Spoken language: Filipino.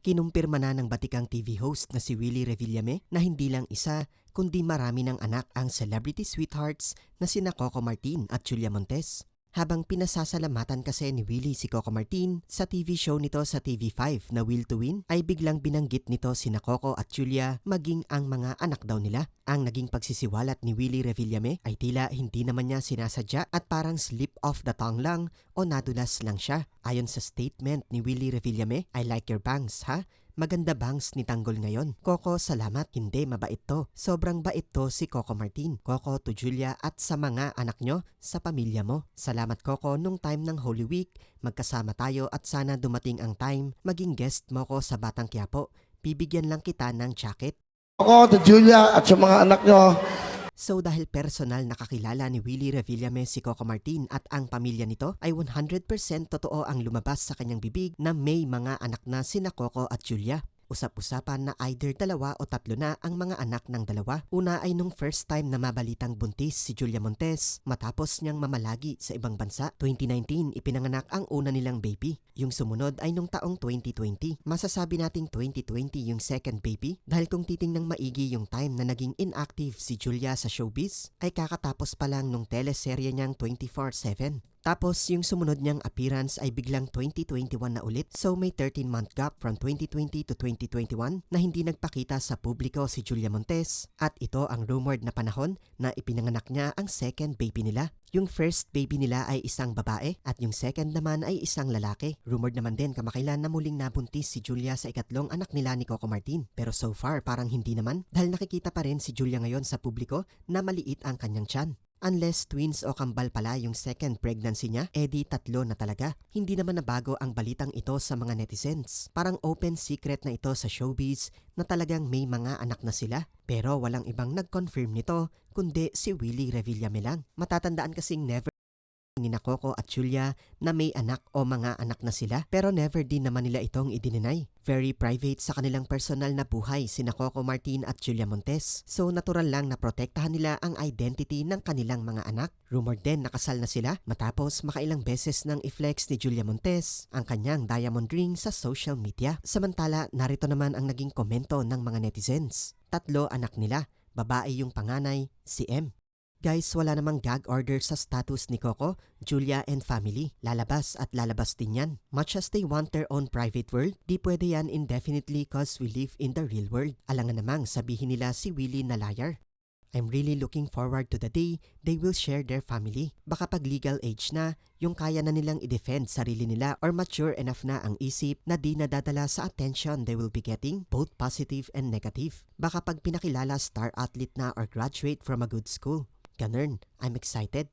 Kinumpirma na ng batikang TV host na si Willie Revillame na hindi lang isa kundi marami ng anak ang celebrity sweethearts na sina Coco Martin at Julia Montes. Habang pinasasalamatan kasi ni Willie si Coco Martin sa TV show nito sa TV5 na Will to Win ay biglang binanggit nito sina Coco at Julia maging ang mga anak daw nila. Ang naging pagsisiwalat ni Willie Revillame ay tila hindi naman niya sinasadya at parang slip off the tongue lang o nadulas lang siya. Ayon sa statement ni Willie Revillame, I like your bangs ha? Maganda bangs ni Tanggol ngayon. Coco, salamat. Hindi, mabait to. Sobrang bait to si Coco Martin. Coco to Julia at sa mga anak nyo, sa pamilya mo. Salamat Coco nung time ng Holy Week. Magkasama tayo at sana dumating ang time. Maging guest mo ko sa Batang Quiapo. Bibigyan lang kita ng jacket. Ako, to Julia at sa mga anak nyo, So dahil personal nakakilala ni Willie Revillame si Coco Martin at ang pamilya nito ay 100% totoo ang lumabas sa kanyang bibig na may mga anak na sina Coco at Julia. Usap-usapan na either dalawa o tatlo na ang mga anak ng dalawa. Una ay nung first time na mabalitang buntis si Julia Montes matapos niyang mamalagi sa ibang bansa. 2019 ipinanganak ang una nilang baby. Yung sumunod ay nung taong 2020. Masasabi nating 2020 yung second baby dahil kung titingnang maigi yung time na naging inactive si Julia sa showbiz ay kakatapos pa lang nung teleserye niyang 24-7. Tapos yung sumunod niyang appearance ay biglang 2021 na ulit so may 13 month gap from 2020 to 2021 na hindi nagpakita sa publiko si Julia Montes at ito ang rumored na panahon na ipinanganak niya ang second baby nila. Yung first baby nila ay isang babae at yung second naman ay isang lalaki. Rumored naman din kamakailan na muling nabuntis si Julia sa ikatlong anak nila ni Coco Martin. Pero so far parang hindi naman dahil nakikita pa rin si Julia ngayon sa publiko na maliit ang kanyang tiyan. Unless twins o kambal pala yung second pregnancy niya, edi tatlo na talaga. Hindi naman nabago ang balitang ito sa mga netizens. Parang open secret na ito sa showbiz na talagang may mga anak na sila. Pero walang ibang nag-confirm nito kundi si Willie Revillame lang. Matatandaan kasing never ni na Coco at Julia na may anak o mga anak na sila pero never din naman nila itong idininay. Very private sa kanilang personal na buhay sina Coco Martin at Julia Montes. So natural lang na protektahan nila ang identity ng kanilang mga anak. Rumor din nakasal na sila matapos makailang beses nang i-flex ni Julia Montes ang kanyang diamond ring sa social media. Samantala narito naman ang naging komento ng mga netizens. Tatlo anak nila, babae yung panganay, si M. Guys, wala namang gag order sa status ni Coco, Julia and family. Lalabas at lalabas din yan. Much as they want their own private world, di pwede yan indefinitely cause we live in the real world. Alangan namang sabihin nila si Willie na liar. I'm really looking forward to the day they will share their family. Baka pag legal age na, yung kaya na nilang i-defend sarili nila or mature enough na ang isip na di nadadala sa attention they will be getting, both positive and negative. Baka pag pinakilala star athlete na or graduate from a good school. Ganun, I'm excited.